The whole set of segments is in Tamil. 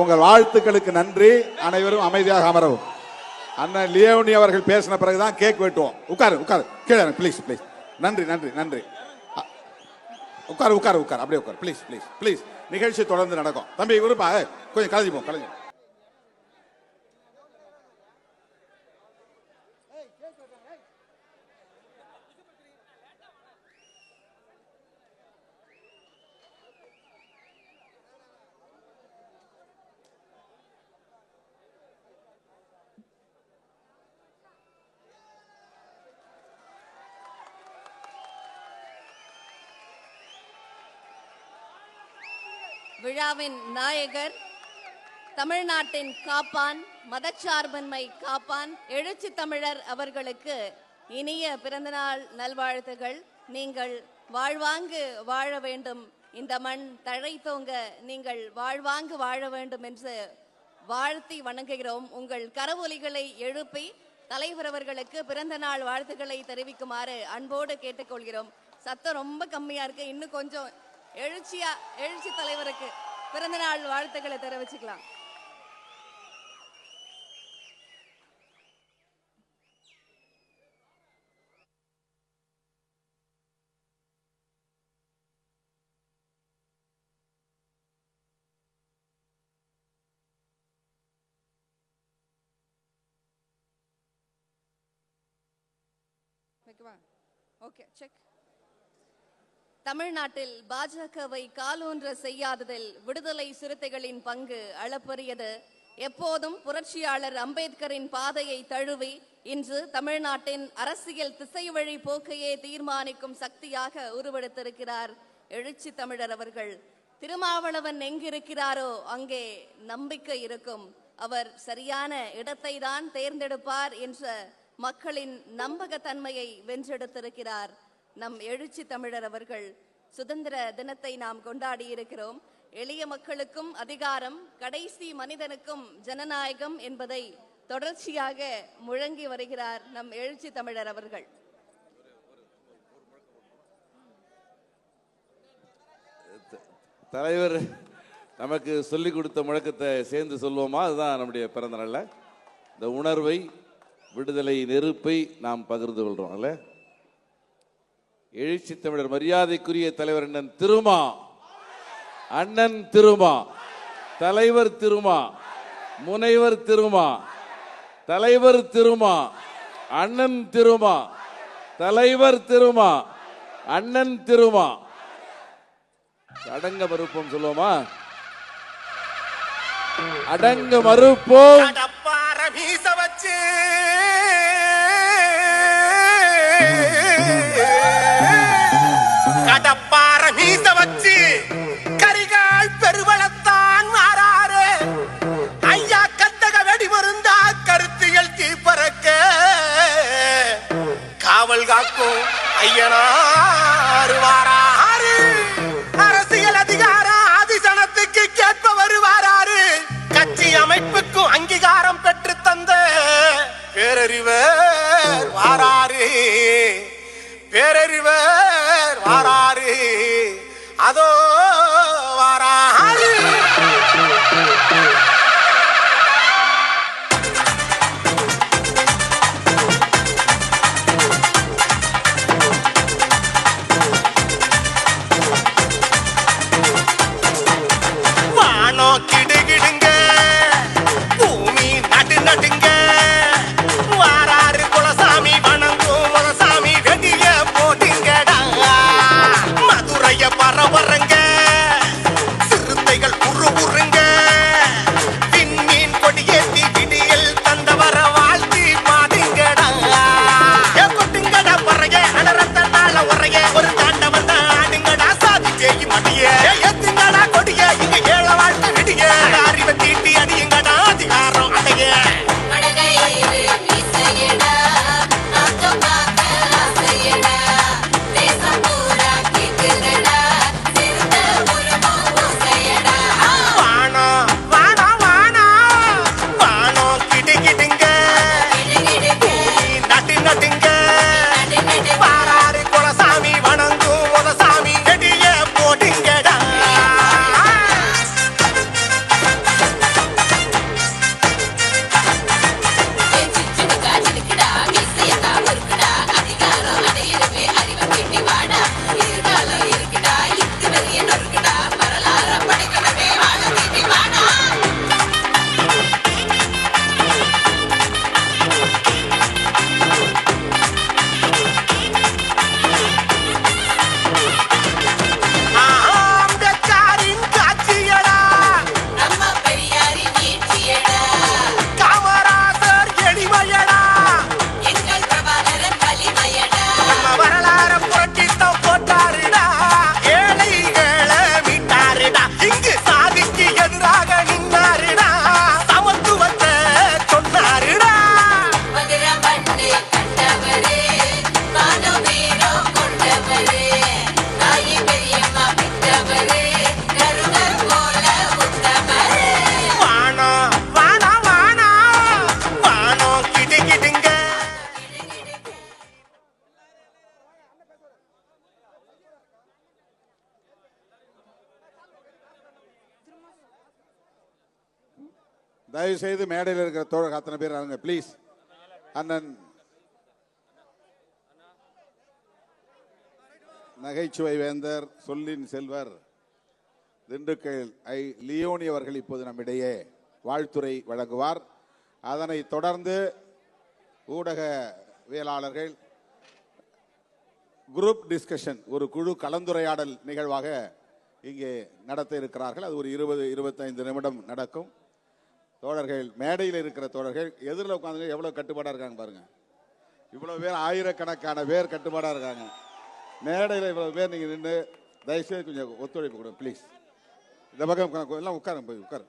உங்கள் வாழ்த்துக்களுக்கு நன்றி. அனைவரும் அமைதியாக அமரவும். அண்ணன் லியோனி அவர்கள் பேசின பிறகுதான் கேக் வெட்டுவோம். உட்காரு உட்காரு. கீழே ப்ளீஸ் ப்ளீஸ் நன்றி நன்றி நன்றி. உட்காரு உட்காரு உட்காரு. அப்படியே உட்காரு. ப்ளீஸ் ப்ளீஸ் ப்ளீஸ் நிகழ்ச்சி தொடர்ந்து நடக்கும். தம்பி உருப்பா கொஞ்சம் கலைஞ்சு போ விழாவின் நாயகர் தமிழ்நாட்டின் காப்பான் மதச்சார்பின்மை காப்பான் எழுச்சி தமிழர் அவர்களுக்கு இனிய பிறந்தநாள் நல்வாழ்த்துகள். நீங்கள் வாழ்வாங்கு வாழ வேண்டும். இந்த மண் தழைத்தோங்க நீங்கள் வாழ்வாங்கு வாழ வேண்டும் என்று வாழ்த்தி வணங்குகிறோம். உங்கள் கரவொலிகளை எழுப்பி தலைவர் அவர்களுக்கு பிறந்த நாள் வாழ்த்துக்களை தெரிவிக்குமாறு அன்போடு கேட்டுக்கொள்கிறோம். சத்தம் ரொம்ப கம்மியா இருக்கு. இன்னும் கொஞ்சம் எழுச்சியா எழுச்சி தலைவருக்கு பிறந்த நாள் வாழ்த்துக்களை தெரிவிச்சுக்கலாம். வைக்கவா? ஓகே செக் தமிழ்நாட்டில் பாஜகவை காலூன்ற செய்யாததில் விடுதலை சிறுத்தைகளின் பங்கு அளப்பரியது. எப்போதும் புரட்சியாளர் அம்பேத்கரின் பாதையை தழுவி இன்று தமிழ்நாட்டின் அரசியல் திசை வழி போக்கையே தீர்மானிக்கும் சக்தியாக உருவெடுத்திருக்கிறார் எழுச்சி தமிழர் அவர்கள். திருமாவளவன் எங்கிருக்கிறாரோ அங்கே நம்பிக்கை இருக்கும். அவர் சரியான இடத்தை தான் தேர்ந்தெடுப்பார் என்ற மக்களின் நம்பகத்தன்மையை வென்றெடுத்திருக்கிறார். நம் எழுச்சி தமிழர் அவர்கள் சுதந்திர தினத்தை நாம் கொண்டாடி இருக்கிறோம் எளிய மக்களுக்கும் அதிகாரம் கடைசி மனிதனுக்கும் ஜனநாயகம் என்பதை தொடர்ச்சியாக முழங்கி வருகிறார் நம் எழுச்சி தமிழர் அவர்கள். தலைவர் நமக்கு சொல்லிக் கொடுத்த முழக்கத்தை சேர்ந்து சொல்லுவோமா அதுதான் நம்முடைய பிறந்த நாள்ல. இந்த உணர்வை விடுதலை நெருப்பை நாம் பகிர்ந்து கொள்றோம் இல்லை எழுச்சி தமிழர் மரியாதைக்குரிய தலைவர் அண்ணன் திருமா. அண்ணன் திருமா. தலைவர் திருமா. முனைவர் திருமா. தலைவர் திருமா. அண்ணன் திருமா. தலைவர் திருமா. அண்ணன் திருமா. அடங்க மறுப்போம் சொல்லுவோமா? அடங்க மறுப்போம். கடப்பார மீச வச்சு. கடப்பார மீச வச்சு கரிகால் பெருவளத்தான் மாறாரு. ஐயா கத்தக வெடி மருந்தா கருத்தியல் தீப்பறக்க. காவல் காக்கும் ஐயனாறு அரசியல் அதிகாரம் ஆதிசனத்துக்கு கேட்ப வருவாராரு கட்சி அமைப்புக்கும் அங்கீகாரம் பெற்று தந்த பேரறிவர் வாராரு பேரறிவர் தயவு செய்து மேடையில் இருக்கிற தோழர் அத்தனை பேர் இறங்க ப்ளீஸ் அண்ணன். நகைச்சுவை வேந்தர் சொல்லின் செல்வர் திண்டுக்கல் ஐ. லியோனி அவர்கள் இப்போது நம்மிடையே வாழ்த்துரை வழங்குவார். அதனை தொடர்ந்து ஊடகவியலாளர்கள் குரூப் டிஸ்கஷன் ஒரு குழு கலந்துரையாடல் நிகழ்வாக இங்கே நடத்த இருக்கிறார்கள். அது ஒரு இருபது இருபத்தைந்து நிமிடம் நடக்கும். தோழர்கள் மேடையில் இருக்கிற தோழர்கள் எதிரில் உட்காந்து எவ்வளோ கட்டுப்பாடாக இருக்காங்க பாருங்க. இவ்வளோ பேர் ஆயிரக்கணக்கான பேர் கட்டுப்பாடாக இருக்காங்க. மேடையில் இவ்வளோ பேர் நீங்கள் நின்று தயவுசெய்து கொஞ்சம் ஒத்துழைப்பு கொடுங்க ப்ளீஸ் இந்த பக்கம் எல்லாம் உட்காருங்க போய் உட்காரு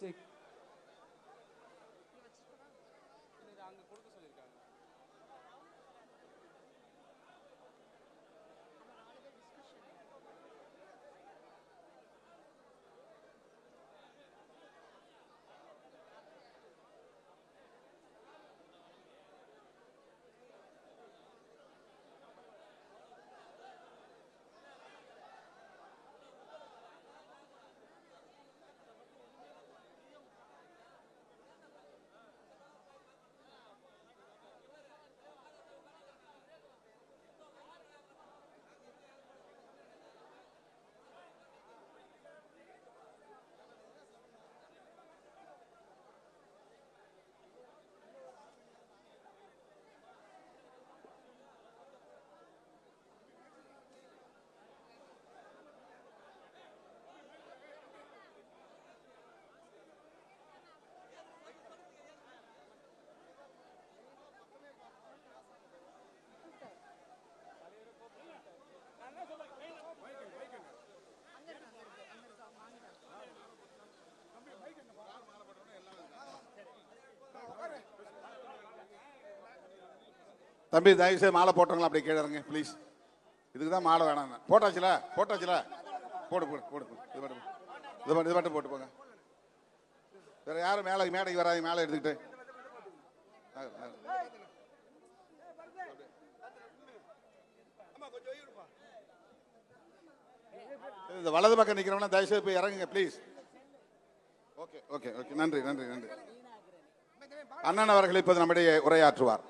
toxic தம்பி தயவுசெய்து மாலை போட்டவங்களா அப்படி கீழே ப்ளீஸ் இதுக்கு தான் மாலை வேணாம். போட்டாச்சுல? போட்டாச்சுல? போடு போடு போடு இது மட்டும் இது மட்டும் இது மட்டும் போட்டு போங்க. வேறு யாரும் மேலே மேடைக்கு வராது மேலே எடுத்துக்கிட்டு. ஆ, இந்த வலது பக்கம் நிற்கிறவங்க தயவுசெய்து போய் இறங்குங்க ப்ளீஸ் ஓகே ஓகே ஓகே நன்றி நன்றி நன்றி. அண்ணன் அவர்கள் இப்போது நம்முடைய உரையாற்றுவார்.